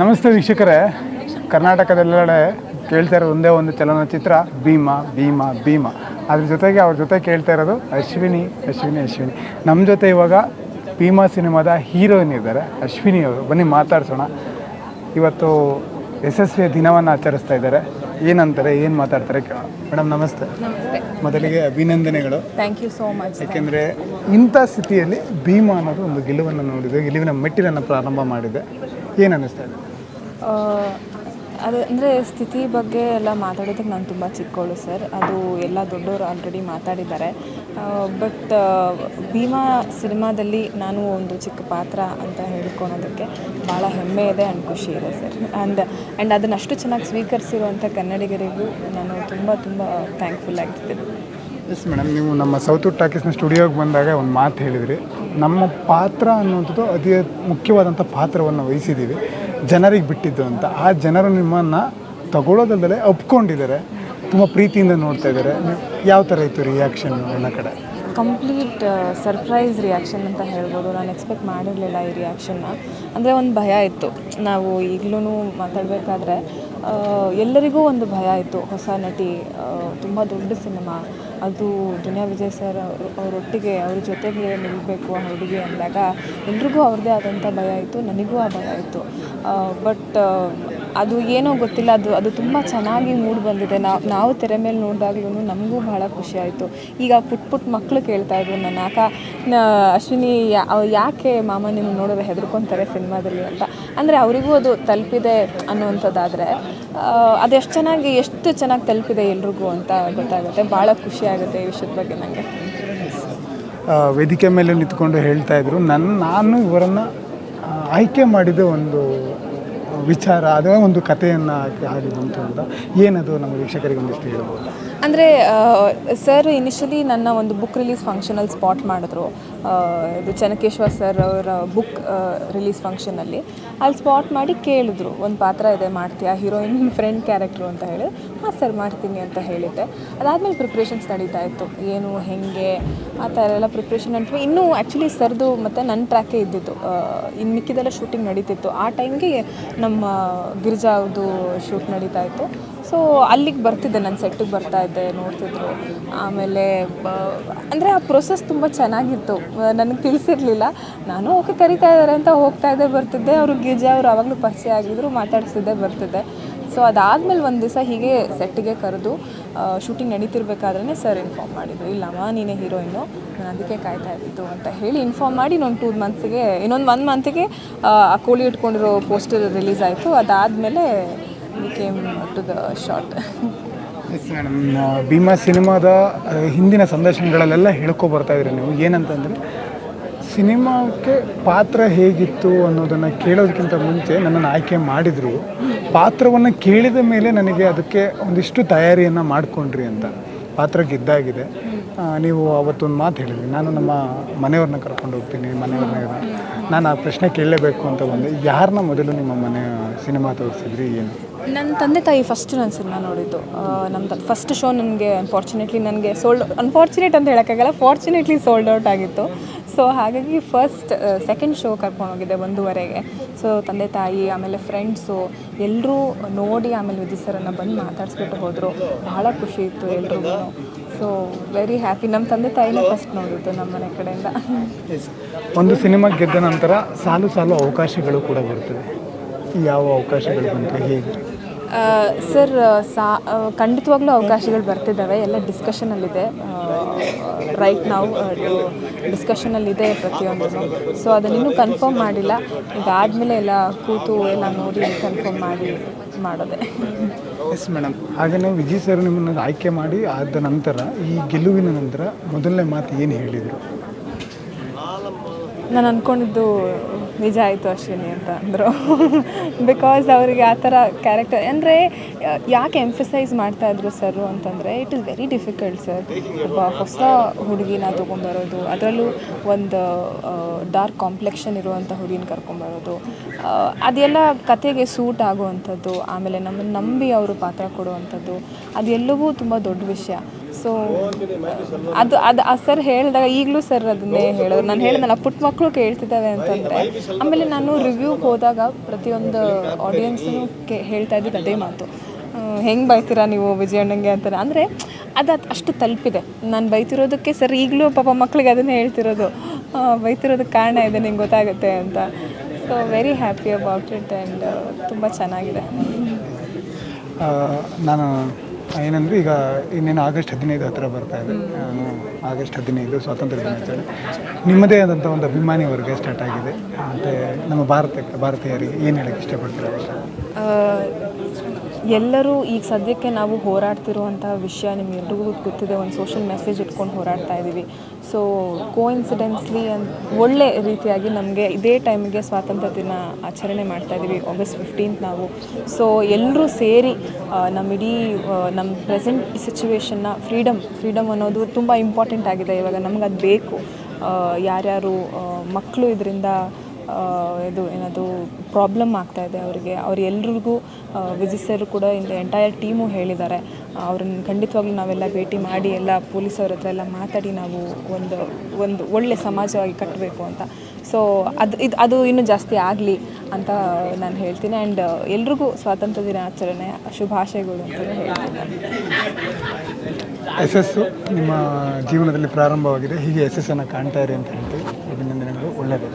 ನಮಸ್ತೆ ವೀಕ್ಷಕರೇ. ಕರ್ನಾಟಕದೆಲ್ಲೆಡೆ ಕೇಳ್ತಾ ಇರೋದು ಒಂದೇ ಒಂದು ಚಲನಚಿತ್ರ ಭೀಮಾ ಭೀಮಾ ಭೀಮ. ಅದ್ರ ಜೊತೆಗೆ ಅವ್ರ ಜೊತೆ ಕೇಳ್ತಾ ಇರೋದು ಅಶ್ವಿನಿ ಅಶ್ವಿನಿ ಅಶ್ವಿನಿ. ನಮ್ಮ ಜೊತೆ ಇವಾಗ ಭೀಮಾ ಸಿನಿಮಾದ ಹೀರೋಯಿನ್ ಇದ್ದಾರೆ ಅಶ್ವಿನಿ ಅವರು. ಬನ್ನಿ ಮಾತಾಡ್ಸೋಣ. ಇವತ್ತು ಯಶಸ್ವಿಯ ದಿನವನ್ನು ಆಚರಿಸ್ತಾ ಇದ್ದಾರೆ. ಏನಂತಾರೆ ಏನು ಮಾತಾಡ್ತಾರೆ ಕೇಳೋಣ. ಮೇಡಮ್ ನಮಸ್ತೆ. ನಮಸ್ತೆ. ಮೊದಲಿಗೆ ಅಭಿನಂದನೆಗಳು. ಥ್ಯಾಂಕ್ ಯು ಸೋ ಮಚ್ ಯಾಕೆಂದರೆ ಇಂಥ ಸ್ಥಿತಿಯಲ್ಲಿ ಭೀಮಾ ಅನ್ನೋದು ಒಂದು ಗೆಲುವನ್ನು ನೋಡಿದೆ ಗೆಲುವಿನ ಮೆಟ್ಟಿಲನ್ನು ಪ್ರಾರಂಭ ಮಾಡಿದೆ. ಏನು ಅನ್ನಿಸ್ತಾ ಇದೆ? ಅದು ಅಂದರೆ ಸ್ಥಿತಿ ಬಗ್ಗೆ ಎಲ್ಲ ಮಾತಾಡೋದಕ್ಕೆ ನಾನು ತುಂಬ ಚಿಕ್ಕವಳು ಸರ್. ಅದು ಎಲ್ಲ ದೊಡ್ಡವರು ಆಲ್ರೆಡಿ ಮಾತಾಡಿದ್ದಾರೆ. ಬಟ್ ಭೀಮಾ ಸಿನಿಮಾದಲ್ಲಿ ನಾನು ಒಂದು ಚಿಕ್ಕ ಪಾತ್ರ ಅಂತ ಹೇಳ್ಕೊಳೋದಕ್ಕೆ ಭಾಳ ಹೆಮ್ಮೆ ಇದೆ ಆ್ಯಂಡ್ ಖುಷಿ ಇದೆ ಸರ್. ಆ್ಯಂಡ್ ಆ್ಯಂಡ್ ಅದನ್ನು ಅಷ್ಟು ಚೆನ್ನಾಗಿ ಸ್ವೀಕರಿಸಿರುವಂಥ ಕನ್ನಡಿಗರಿಗೂ ನಾನು ತುಂಬ ತುಂಬ ಥ್ಯಾಂಕ್ಫುಲ್ ಆಗಿರ್ತೀನಿ ಎಸ್ ಮೇಡಮ್, ನೀವು ನಮ್ಮ ಸೌತ್ ಟಾಕೀಸ್ನ ಸ್ಟುಡಿಯೋಗೆ ಬಂದಾಗ ಒಂದು ಮಾತು ಹೇಳಿದ್ರಿ. ನಮ್ಮ ಪಾತ್ರ ಅನ್ನುವಂಥದ್ದು ಅತಿ ಮುಖ್ಯವಾದಂಥ ಪಾತ್ರವನ್ನು ವಹಿಸಿದ್ದೀವಿ. ಜನರಿಗೆ ಬಿಟ್ಟಿದ್ದು ಅಂತ. ಆ ಜನರು ನಿಮ್ಮನ್ನು ತಗೊಳ್ಳೋದಲ್ಲದೆ ಒಪ್ಕೊಂಡಿದ್ದಾರೆ. ತುಂಬ ಪ್ರೀತಿಯಿಂದ ನೋಡ್ತಾ ಇದ್ದಾರೆ. ಯಾವ ಥರ ಇತ್ತು ರಿಯಾಕ್ಷನ್ ನನ್ನ ಕಡೆ? ಕಂಪ್ಲೀಟ್ ಸರ್ಪ್ರೈಸ್ ರಿಯಾಕ್ಷನ್ ಅಂತ ಹೇಳ್ಬೋದು. ನಾನು ಎಕ್ಸ್ಪೆಕ್ಟ್ ಮಾಡಿರಲಿಲ್ಲ ಈ ರಿಯಾಕ್ಷನ್ನ ಅಂದರೆ ಒಂದು ಭಯ ಇತ್ತು. ನಾವು ಈಗಲೂ ಮಾತಾಡಬೇಕಾದ್ರೆ ಎಲ್ಲರಿಗೂ ಒಂದು ಭಯ ಇತ್ತು. ಹೊಸ ನಟಿ ತುಂಬ ದೊಡ್ಡ ಸಿನಿಮಾ. ಅದು ದುನಿಯಾ ವಿಜಯ್ ಸರ್ ಅವರು, ಅವರೊಟ್ಟಿಗೆ ಅವ್ರ ಜೊತೆಗೆ ನಿಲ್ಲಬೇಕು ಆ ಹುಡುಗಿ ಅಂದಾಗ ಎಲ್ರಿಗೂ ಅವ್ರದ್ದೇ ಆದಂಥ ಭಯ ಇತ್ತು, ನನಗೂ ಆ ಭಯ ಇತ್ತು. ಬಟ್ ಅದು ಏನೋ ಗೊತ್ತಿಲ್ಲ, ಅದು ಅದು ತುಂಬ ಚೆನ್ನಾಗಿ ಮೂಡ್ ಬಂದಿದೆ. ನಾವು ನಾವು ತೆರೆ ಮೇಲೆ ನೋಡಿದಾಗ್ಲೂ ನಮಗೂ ಬಹಳ ಖುಷಿ ಆಯಿತು. ಈಗ ಪುಟ್ ಪುಟ್ ಮಕ್ಕಳು ಕೇಳ್ತಾ ಇದ್ರು ನನ್ನ ಅಕ್ಕ. ಅಶ್ವಿನಿ ಯಾಕೆ ಮಾಮ ನಿಮ್ಮ ನೋಡಿದ್ರೆ ಹೆದರ್ಕೊತಾರೆ ಸಿನಿಮಾದಲ್ಲಿ ಅಂತ. ಅಂದರೆ ಅವರಿಗೂ ಅದು ತಲುಪಿದೆ ಅನ್ನುವಂಥದ್ದಾದರೆ ಅದು ಎಷ್ಟು ಚೆನ್ನಾಗಿ ಎಷ್ಟು ಚೆನ್ನಾಗಿ ತಲುಪಿದೆ ಎಲ್ರಿಗೂ ಅಂತ ಗೊತ್ತಾಗುತ್ತೆ. ಭಾಳ ಖುಷಿ ಆಗುತ್ತೆ ಈ ವಿಷಯದ ಬಗ್ಗೆ ನನಗೆ ವೇದಿಕೆ ಮೇಲೆ ನಿಂತ್ಕೊಂಡು ಹೇಳ್ತಾ ಇದ್ರು. ನನ್ನ ನಾನು ಇವರನ್ನು ಆಯ್ಕೆ ಮಾಡಿದ ಒಂದು ವಿಚಾರ ಅದೇ ಒಂದು ಕಥೆಯನ್ನು ಹಾಕಿ ಹಾಡಿದಂಥ ಏನದು ನಮ್ಮ ವೀಕ್ಷಕರಿಗೆ ಒಂದಿಷ್ಟು ಹೇಳ್ಬೋದು? ಅಂದರೆ ಸರ್ ಇನಿಷಿಯಲಿ ನನ್ನ ಒಂದು ಬುಕ್ ರಿಲೀಸ್ ಫಂಕ್ಷನಲ್ಲಿ ಸ್ಪಾಟ್ ಮಾಡಿದ್ರು. ಇದು ಚೆನ್ನಕೇಶ್ವರ್ ಸರ್ ಅವರ ಬುಕ್ ರಿಲೀಸ್ ಫಂಕ್ಷನಲ್ಲಿ ಅಲ್ಲಿ. ಸ್ಪಾಟ್ ಮಾಡಿ ಕೇಳಿದ್ರು, ಒಂದು ಪಾತ್ರ ಇದೆ, ಮಾಡ್ತೀಯಾ? ಹೀರೋಯಿನ್ ಫ್ರೆಂಡ್ ಕ್ಯಾರೆಕ್ಟ್ರು ಅಂತ ಹೇಳಿ. ಹಾಂ ಸರ್ ಮಾಡ್ತೀನಿ ಅಂತ ಹೇಳಿದ್ದೆ. ಅದಾದಮೇಲೆ ಪ್ರಿಪ್ರೇಷನ್ಸ್ ನಡೀತಾ ಇತ್ತು. ಏನು, ಹೆಂಗೆ, ಆ ಥರ ಎಲ್ಲ ಪ್ರಿಪ್ರೇಷನ್ ಅಂತ ಇನ್ನೂ ಆ್ಯಕ್ಚುಲಿ ಸರ್ದು ಮತ್ತು ನನ್ನ ಟ್ರ್ಯಾಕೇ ಇದ್ದಿತ್ತು ಇನ್ನು ಮಿಕ್ಕಿದೆಲ್ಲ ಶೂಟಿಂಗ್ ನಡೀತಿತ್ತು. ಆ ಟೈಮ್ಗೆ ನಮ್ಮ ಗಿರಿಜಾ ಅವ್ರದ್ದು ಶೂಟ್ ನಡೀತಾ ಇತ್ತು. ಸೊ ಅಲ್ಲಿಗೆ ಬರ್ತಿದ್ದೆ ನನ್ನ ಸೆಟ್ಟಿಗೆ ಬರ್ತಾ ಇದ್ದೆ, ನೋಡ್ತಿದ್ರು. ಆಮೇಲೆ ಅಂದರೆ ಆ ಪ್ರೊಸೆಸ್ ತುಂಬ ಚೆನ್ನಾಗಿತ್ತು. ನನಗೆ ತಿಳಿಸಿರ್ಲಿಲ್ಲ. ನಾನು, ಓಕೆ, ಕರಿತಾ ಇದ್ದಾರೆ ಅಂತ ಹೋಗ್ತಾ ಇದ್ದೆ, ಬರ್ತಿದ್ದೆ. ಅವರು ಗಿರಿಜಾ, ಅವರು ಆವಾಗಲೂ ಪರಿಚಯ ಆಗಿದ್ರು ಮಾತಾಡಿಸಿದ್ದೆ ಬರ್ತಿದ್ದೆ. ಸೊ ಅದಾದಮೇಲೆ ಒಂದು ದಿವಸ ಹೀಗೆ ಸೆಟ್ಟಿಗೆ ಕರೆದು ಶೂಟಿಂಗ್ ನಡೀತಿರ್ಬೇಕಾದ್ರೆ ಸರ್ ಇನ್ಫಾರ್ಮ್ ಮಾಡಿದ್ರು. ಇಲ್ಲಮ್ಮ ನೀನೇ ಹೀರೋಯಿನು ನಾನು ಅದಕ್ಕೆ ಕಾಯ್ತಾ ಇದ್ದಿದ್ದು ಅಂತ ಹೇಳಿ ಇನ್ಫಾರ್ಮ್ ಮಾಡಿ ಇನ್ನೊಂದು ಟೂ ಮಂತ್ಸಿಗೆ ಇನ್ನೊಂದು ಒನ್ ಮಂತಿಗೆ ಆ ಕೋಳಿ ಇಟ್ಕೊಂಡಿರೋ ಪೋಸ್ಟರ್ ರಿಲೀಸ್ ಆಯಿತು. ಅದಾದಮೇಲೆ ಎಸ್ ಮೇಡಮ್ ಭೀಮಾ ಸಿನಿಮಾದ ಹಿಂದಿನ ಸಂದರ್ಶನಗಳಲ್ಲೆಲ್ಲ ಹೇಳ್ಕೊ ಬರ್ತಾ ಇದ್ರಿ ನೀವು. ಏನಂತಂದರೆ, ಸಿನಿಮಾಕ್ಕೆ ಪಾತ್ರ ಹೇಗಿತ್ತು ಅನ್ನೋದನ್ನು ಕೇಳೋದಕ್ಕಿಂತ ಮುಂಚೆ ನನ್ನನ್ನು ಆಯ್ಕೆ ಮಾಡಿದರು. ಪಾತ್ರವನ್ನು ಕೇಳಿದ ಮೇಲೆ ನನಗೆ ಅದಕ್ಕೆ ಒಂದಿಷ್ಟು ತಯಾರಿಯನ್ನು ಮಾಡಿಕೊಂಡ್ರಿ ಅಂತ. ಪಾತ್ರ ಗೆದ್ದಾಗಿದೆ. ನೀವು ಅವತ್ತೊಂದು ಮಾತು ಹೇಳಿದ್ರಿ. ನಾನು ನಮ್ಮ ಮನೆಯವ್ರನ್ನ ಕರ್ಕೊಂಡು ಹೋಗ್ತೀನಿ, ಮನೆಯವ್ರನ್ನ ನಾನು ಆ ಪ್ರಶ್ನೆ ಕೇಳಲೇಬೇಕು ಅಂತ ಬಂದೆ. ಯಾರನ್ನ ಮೊದಲು ನಿಮ್ಮ ಮನೆ, ಸಿನಿಮಾ ತೋರಿಸಿದ್ರಿ, ಏನು? ನನ್ನ ತಂದೆ ತಾಯಿ ಫಸ್ಟ್ ನನ್ನ ಸಿನಿಮಾ ನೋಡಿದ್ದು. ನಮ್ಮ ಫಸ್ಟ್ ಶೋ ನನಗೆ ಅನ್ಫಾರ್ಚುನೇಟ್ಲಿ ನನಗೆ ಸೋಲ್ಡ್ ಅನ್ಫಾರ್ಚುನೇಟ್ ಅಂತ ಹೇಳೋಕ್ಕಾಗಲ್ಲ ಫಾರ್ಚುನೇಟ್ಲಿ ಸೋಲ್ಡ್ ಔಟ್ ಆಗಿತ್ತು. ಸೊ ಹಾಗಾಗಿ ಫಸ್ಟ್ ಸೆಕೆಂಡ್ ಶೋ ಕರ್ಕೊಂಡು ಹೋಗಿದ್ದೆ ಒಂದೂವರೆಗೆ. ಸೊ ತಂದೆ ತಾಯಿ, ಆಮೇಲೆ ಫ್ರೆಂಡ್ಸು ಎಲ್ಲರೂ ನೋಡಿ ಆಮೇಲೆ ವಿಜಯ್ ಸರನ್ನು ಬಂದು ಮಾತಾಡಿಸ್ಬಿಟ್ಟು ಹೋದರು. ಬಹಳ ಖುಷಿ ಇತ್ತು ಎಲ್ರಿಗೂ. ಸೊ ವೆರಿ ಹ್ಯಾಪಿ ನಮ್ಮ ತಂದೆ ತಾಯಿನೇ ಫಸ್ಟ್ ನೋಡಿದ್ದು ನಮ್ಮ ಮನೆ ಕಡೆಯಿಂದ. ಒಂದು ಸಿನಿಮಾ ಗೆದ್ದ ನಂತರ ಸಾಲು ಸಾಲು ಅವಕಾಶಗಳು ಕೂಡ ಬರ್ತವೆ ಯಾವ ಅವಕಾಶಗಳು ಬಂತು, ಹೇಗೆ? ಸರ್ ಸಾ ಖಂಡಿತವಾಗ್ಲೂ ಅವಕಾಶಗಳು ಬರ್ತಿದ್ದಾವೆ. ಎಲ್ಲ ಡಿಸ್ಕಷನಲ್ಲಿದೆ ರೈಟ್ ನಾವು ಡಿಸ್ಕಷನಲ್ಲಿದೆ ಪ್ರತಿಯೊಂದು ಸೊ ಅದನ್ನಿನ್ನೂ ಕನ್ಫರ್ಮ್ ಮಾಡಿಲ್ಲ. ಇದಾದಮೇಲೆ ಎಲ್ಲ ಕೂತು ಎಲ್ಲ ನೋಡಿ ಕನ್ಫರ್ಮ್ ಮಾಡಿ ಮಾಡೋದೆ. ಎಸ್ ಮೇಡಮ್ ಹಾಗೆಯೇ ವಿಜಯ್ ಸರ್ ನಿಮ್ಮನ್ನು ಆಯ್ಕೆ ಮಾಡಿ ಆದ ನಂತರ ಈ ಗೆಲುವಿನ ನಂತರ ಮೊದಲನೇ ಮಾತು ಏನು ಹೇಳಿದರು? ನಾನು ಅಂದ್ಕೊಂಡಿದ್ದು ನಿಜ ಆಯಿತು ಅಶ್ವಿನಿ ಅಂತ ಅಂದರು. ಬಿಕಾಸ್ ಅವರಿಗೆ ಆ ಥರ ಕ್ಯಾರೆಕ್ಟರ್ ಅಂದರೆ ಯಾಕೆ ಎಂಫಸೈಸ್ ಮಾಡ್ತಾ ಇದ್ರು ಸರ್ ಅಂತಂದರೆ it is very difficult sir ಒಬ್ಬ ಹೊಸ ಹುಡುಗಿನ ತೊಗೊಂಬರೋದು, ಅದರಲ್ಲೂ ಒಂದು ಡಾರ್ಕ್ ಕಾಂಪ್ಲೆಕ್ಷನ್ ಇರುವಂಥ ಹುಡುಗಿನ ಕರ್ಕೊಂಬರೋದು ಅದೆಲ್ಲ ಕತೆಗೆ ಸೂಟ್ ಆಗುವಂಥದ್ದು, ಆಮೇಲೆ ನಮ್ಮನ್ನು ನಂಬಿ ಅವರು ಪಾತ್ರ ಕೊಡುವಂಥದ್ದು, ಅದೆಲ್ಲವೂ ತುಂಬ ದೊಡ್ಡ ವಿಷಯ. ಸೊ ಅದು ಅದು ಆ ಸರ್ ಹೇಳಿದಾಗ ಈಗಲೂ ಸರ್ ಅದನ್ನೇ ಹೇಳೋದು ನಾನು ಹೇಳಿದ್ನಲ್ಲ ಪುಟ್ಟ ಮಕ್ಕಳು ಕೇಳ್ತಿದ್ದಾವೆ ಅಂತಂದರೆ, ಆಮೇಲೆ ನಾನು ರಿವ್ಯೂಗೆ ಹೋದಾಗ ಪ್ರತಿಯೊಂದು ಆಡಿಯನ್ಸೂ ಕೇ, ಹೇಳ್ತಾ ಇದ್ದಿದ್ದು ಅದೇ ಮಾತು. ಹೆಂಗೆ ಬೈತೀರಾ ನೀವು ವಿಜಯಣ್ಣಂಗೆ ಅಂತ ಅಂದರೆ ಅದು ಅಷ್ಟು ತಲುಪಿದೆ. ನಾನು ಬೈತಿರೋದಕ್ಕೆ ಸರ್ ಈಗಲೂ ಪಾಪ ಮಕ್ಕಳಿಗೆ ಅದನ್ನೇ ಹೇಳ್ತಿರೋದು. ಬೈತಿರೋದಕ್ಕೆ ಕಾರಣ ಇದೆ, ನಿಂಗೆ ಗೊತ್ತಾಗುತ್ತೆ ಅಂತ. So very happy about it and ತುಂಬ ಚೆನ್ನಾಗಿದೆ. ನಾನು ಏನಂದರೆ ಈಗ ಇನ್ನೇನು ಆಗಸ್ಟ್ ಹದಿನೈದು ಹತ್ತಿರ ಬರ್ತಾ ಇದೆ. ಆಗಸ್ಟ್ ಹದಿನೈದು ಸ್ವಾತಂತ್ರ್ಯ ದಿನಾಚರಣೆ. ನಿಮ್ಮದೇ ಆದಂಥ ಒಂದು ಅಭಿಮಾನಿ ವರ್ಗ ಸ್ಟಾರ್ಟ್ ಆಗಿದೆ. ಮತ್ತು ನಮ್ಮ ಭಾರತಕ್ಕೆ, ಭಾರತೀಯರಿಗೆ ಏನು ಹೇಳಕ್ಕೆ ಇಷ್ಟಪಡ್ತೀರಾ ಎಲ್ಲರೂ ಈಗ ಸದ್ಯಕ್ಕೆ ನಾವು ಹೋರಾಡ್ತಿರುವಂಥ ವಿಷಯ ನಿಮ್ಗೆಲ್ರಿಗೂ ಗೊತ್ತಿದೆ. ಒಂದು ಸೋಷಿಯಲ್ ಮೆಸೇಜ್ ಇಟ್ಕೊಂಡು ಹೋರಾಡ್ತಾ ಇದ್ದೀವಿ ಸೊ ಕೋಇನ್ಸಿಡೆನ್ಸ್ಲಿ ಒಳ್ಳೆ ರೀತಿಯಾಗಿ ನಮಗೆ ಇದೇ ಟೈಮ್ಗೆ ಸ್ವಾತಂತ್ರ್ಯ ದಿನ ಆಚರಣೆ ಮಾಡ್ತಾ ಇದ್ದೀವಿ ಆಗಸ್ಟ್ ಫಿಫ್ಟೀನ್ತ್ ನಾವು. ಸೊ ಎಲ್ಲರೂ ಸೇರಿ ನಮ್ಮ ಇಡೀ ನಮ್ಮ ಪ್ರೆಸೆಂಟ್ ಸಿಚುವೇಷನ್ನ ಫ್ರೀಡಮ್ ಫ್ರೀಡಮ್ ಅನ್ನೋದು ತುಂಬ ಇಂಪಾರ್ಟೆಂಟ್ ಆಗಿದೆ. ಇವಾಗ ನಮ್ಗೆ ಅದು ಬೇಕು ಯಾರ್ಯಾರು ಮಕ್ಕಳು ಇದರಿಂದ ಇದು ಏನದು ಪ್ರಾಬ್ಲಮ್ ಆಗ್ತಾ ಇದೆ ಅವರಿಗೆ. ಅವ್ರು ಎಲ್ರಿಗೂ ವಿಜಿಸರು ಕೂಡ ಇಂದ ಎಂಟೈರ್ ಟೀಮು ಹೇಳಿದ್ದಾರೆ. ಅವ್ರನ್ನ ಖಂಡಿತವಾಗ್ಲೂ ನಾವೆಲ್ಲ ಭೇಟಿ ಮಾಡಿ ಎಲ್ಲ ಪೊಲೀಸವ್ರ ಹತ್ರ ಎಲ್ಲ ಮಾತಾಡಿ ನಾವು ಒಂದು ಒಂದು ಒಳ್ಳೆ ಸಮಾಜವಾಗಿ ಕಟ್ಟಬೇಕು ಅಂತ. ಸೊ ಅದು, ಇದು, ಅದು ಇನ್ನೂ ಜಾಸ್ತಿ ಆಗಲಿ ಅಂತ ನಾನು ಹೇಳ್ತೀನಿ. ಆ್ಯಂಡ್ ಎಲ್ರಿಗೂ ಸ್ವಾತಂತ್ರ್ಯ ದಿನಾಚರಣೆ, ಶುಭಾಶಯಗಳು ಅಂತ ಹೇಳ್ತೀನಿ. ಯಶಸ್ಸು ನಿಮ್ಮ ಜೀವನದಲ್ಲಿ ಪ್ರಾರಂಭವಾಗಿದೆ. ಹೀಗೆ ಯಶಸ್ಸನ್ನು ಕಾಣ್ತಾ ಇರಿ ಅಂತ ಹೇಳ್ತೀವಿ. ಅಭಿನಂದನೆಗಳು. ಒಳ್ಳೆಯದು.